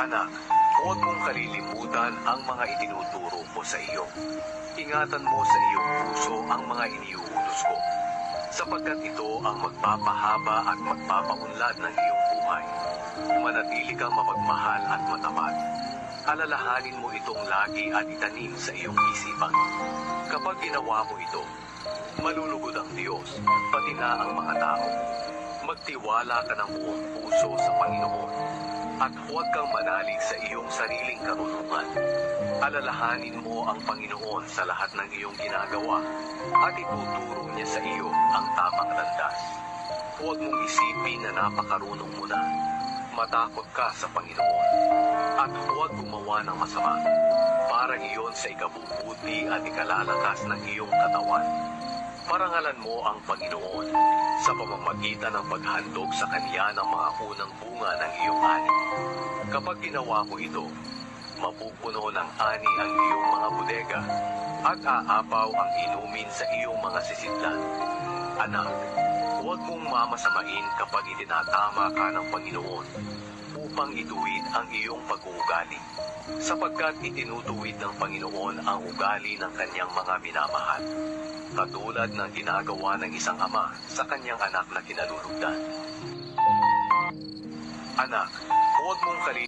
Anak, huwag mong kalilimutan ang mga itinuturo ko sa iyo. Ingatan mo sa iyong puso ang mga iniuutos ko, sapagkat ito ang magpapahaba at magpapaunlad ng iyong buhay. Manatili kang mapagmahal at matapat. Alalahanin mo itong lagi at itanim sa iyong isipan. Kapag ginawa mo ito, malulugod ang Diyos, pati na ang mga tao. Magtiwala ka ng buong puso sa Panginoon at huwag kang manalig sa iyong sariling karunungan. Alalahanin mo ang Panginoon sa lahat ng iyong ginagawa at ituturo niya sa iyo ang tamang landas. Huwag mong isipin na napakarunong mo na. Matakot ka sa Panginoon at huwag gumawa ng masama para iyon sa ikabubuti at ikalalakas ng iyong katawan. Parangalan mo ang Panginoon sa pamamagitan ng paghandog sa Kanya ng mga unang bunga ng iyong ani. Kapag ginawa mo ito, mapupuno ng ani ang iyong mga bodega at aapaw ang inumin sa iyong mga sisidlan. Anak, huwag mong mamasamain kapag itinatama ka ng Panginoon upang ituwid ang iyong pag-uugali sapagkat itinutuwid ng Panginoon ang ugali ng kanyang mga minamahal katulad ng ginagawa ng isang ama sa kanyang anak na kinalulugdan. Anak, huwag mong kalimutan